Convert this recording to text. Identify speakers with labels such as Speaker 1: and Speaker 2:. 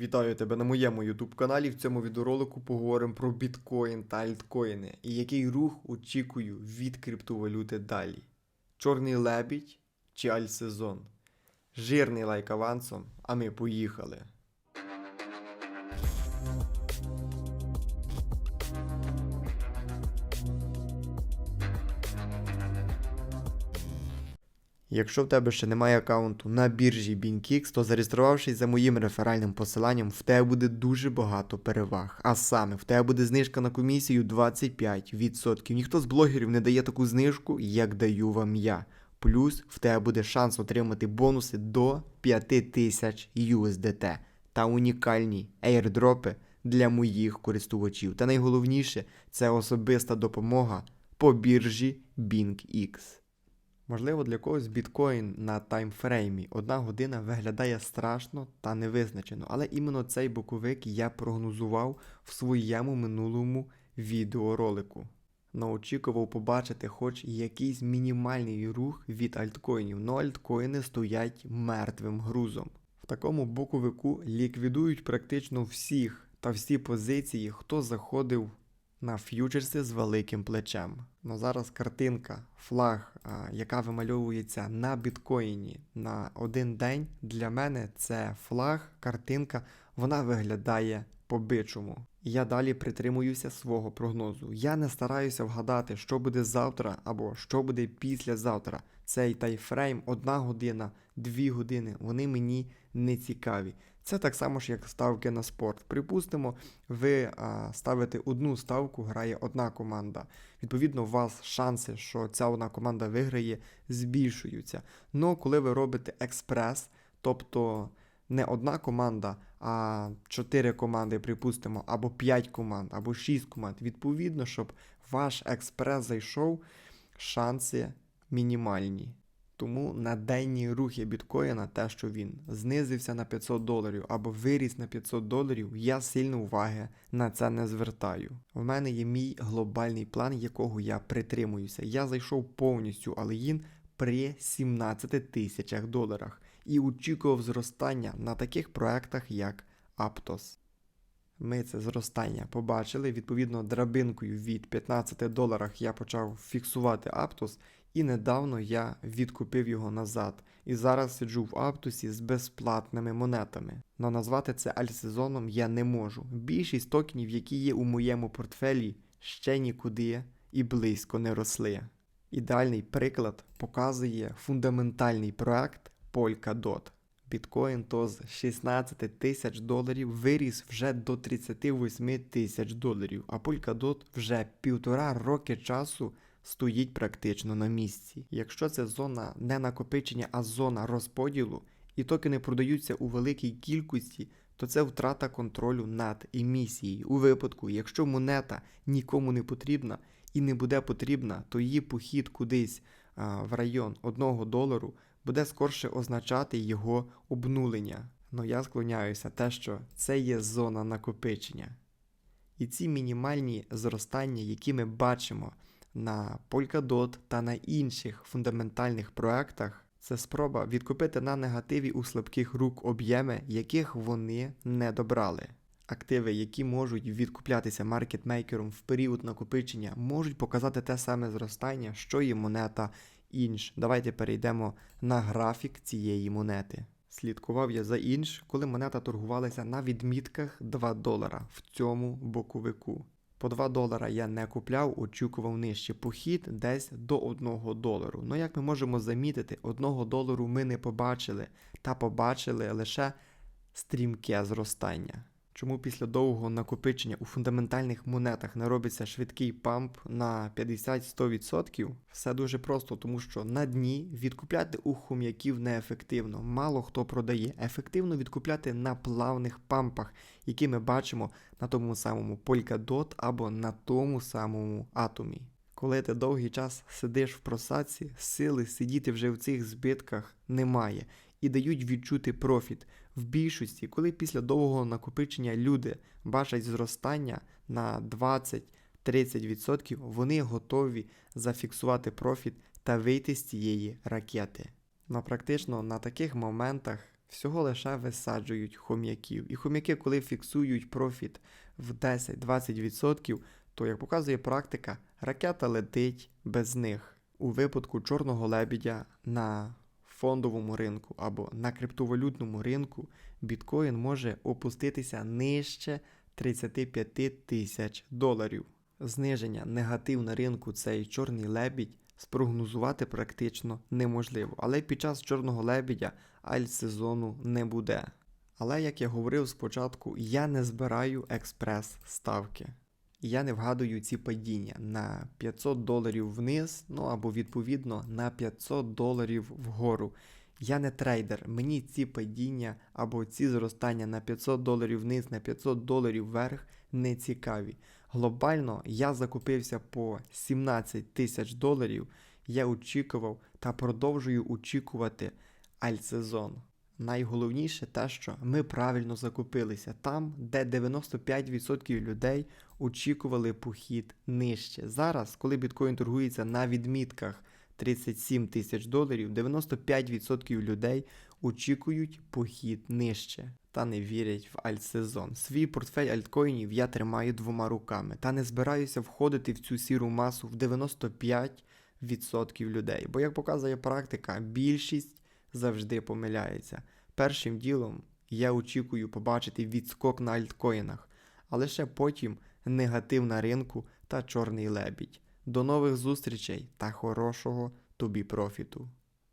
Speaker 1: Вітаю тебе на моєму YouTube каналі. В цьому відеоролику поговоримо про біткоін та альткоїни і який рух очікую від криптовалюти далі. Чорний лебідь чи альсезон? Жирний лайк авансом, а ми поїхали. Якщо в тебе ще немає аккаунту на біржі BingX, то зареєструвавшись за моїм реферальним посиланням, в тебе буде дуже багато переваг. А саме, в тебе буде знижка на комісію 25%. Ніхто з блогерів не дає таку знижку, як даю вам я. Плюс в тебе буде шанс отримати бонуси до 5000 USDT та унікальні airdропи для моїх користувачів. Та найголовніше це особиста допомога по біржі BingX. Можливо, для когось біткоін на таймфреймі одна година виглядає страшно та невизначено, але іменно цей боковик я прогнозував в своєму минулому відеоролику. Наочікував побачити хоч якийсь мінімальний рух від альткоїнів, но альткоїни стоять мертвим грузом. В такому боковику ліквідують практично всіх та всі позиції, хто заходив на ф'ючерси з великим плечем. Ну зараз картинка, флаг, яка вимальовується на біткоїні на один день. Для мене це флаг, картинка, вона виглядає по-бичому. Я далі притримуюся свого прогнозу. Я не стараюся вгадати, що буде завтра або що буде післязавтра. Цей тайфрейм, одна година, дві години, вони мені не цікаві. Це так само ж, як ставки на спорт. Припустимо, ви а, ставите одну ставку, грає одна команда. Відповідно, у вас шанси, що ця одна команда виграє, збільшуються. Но коли ви робите експрес, тобто не одна команда, а чотири команди, припустимо, або п'ять команд, або шість команд, відповідно, щоб ваш експрес зайшов, шанси мінімальні. Тому на денні рухи біткоїна, те, що він знизився на 500 доларів або виріс на 500 доларів, я сильно уваги на це не звертаю. В мене є мій глобальний план, якого я притримуюся. Я зайшов повністю, але він при 17 тисячах доларах і очікував зростання на таких проектах, як Aptos. Ми це зростання побачили. Відповідно, драбинкою від 15 доларах я почав фіксувати Aptos, і недавно я відкупив його назад. І зараз сиджу в Аптусі з безплатними монетами. Но назвати це альсезоном я не можу. Більшість токенів, які є у моєму портфелі, ще нікуди і близько не росли. Ідеальний приклад показує фундаментальний проект Polkadot. Біткоін то з 16 тисяч доларів виріс вже до 38 тисяч доларів, а Polkadot вже півтора роки часу стоїть практично на місці. Якщо це зона не накопичення, а зона розподілу, і токени продаються у великій кількості, то це втрата контролю над емісією. У випадку, якщо монета нікому не потрібна і не буде потрібна, то її похід кудись а, в район 1 долару буде скорше означати його обнулення. Но я склоняюся те, що це є зона накопичення. І ці мінімальні зростання, які ми бачимо на Polkadot та на інших фундаментальних проектах, це спроба відкупити на негативі у слабких рук об'єми, яких вони не добрали. Активи, які можуть відкуплятися маркетмейкером в період накопичення, можуть показати те саме зростання, що і монета інш. Давайте перейдемо на графік цієї монети. Слідкував я за інш, коли монета торгувалася на відмітках 2 долара в цьому боковику. По 2 долара я не купляв, очікував нижче похід десь до 1 долару. Ну як ми можемо замітити, 1 долару ми не побачили, та побачили лише стрімке зростання. Чому після довгого накопичення у фундаментальних монетах не робиться швидкий памп на 50-100%? Все дуже просто, тому що на дні відкупляти у хом'яків неефективно, мало хто продає. Ефективно відкупляти на плавних пампах, які ми бачимо на тому самому Polkadot або на тому самому атомі. Коли ти довгий час сидиш в просадці, сили сидіти вже в цих збитках немає і дають відчути профіт. В більшості, коли після довгого накопичення люди бачать зростання на 20-30%, вони готові зафіксувати профіт та вийти з цієї ракети. Но практично на таких моментах всього лише висаджують хом'яків. І хом'яки, коли фіксують профіт в 10-20%, то, як показує практика, ракета летить без них. У випадку чорного лебідя на фондовому ринку або на криптовалютному ринку біткоін може опуститися нижче 35 тисяч доларів. Зниження негатив на ринку цей чорний лебідь спрогнозувати практично неможливо, але під час чорного лебідя альт-сезону не буде. Але як я говорив спочатку, я не збираю експрес-ставки. Я не вгадую ці падіння на 500 доларів вниз, ну або відповідно на 500 доларів вгору. Я не трейдер, мені ці падіння або ці зростання на 500 доларів вниз, на 500 доларів вверх не цікаві. Глобально я закупився по 17 тисяч доларів. Я очікував та продовжую очікувати альтсезон. Найголовніше те, що ми правильно закупилися там, де 95% людей очікували похід нижче. Зараз, коли біткоін торгується на відмітках 37 тисяч доларів, 95% людей очікують похід нижче та не вірять в альтсезон. Свій портфель альткоїнів я тримаю двома руками та не збираюся входити в цю сіру масу в 95% людей. Бо, як показує практика, більшість завжди помиляється. Першим ділом я очікую побачити відскок на альткоїнах, а лише потім негатив на ринку та чорний лебідь. До нових зустрічей та хорошого тобі профіту!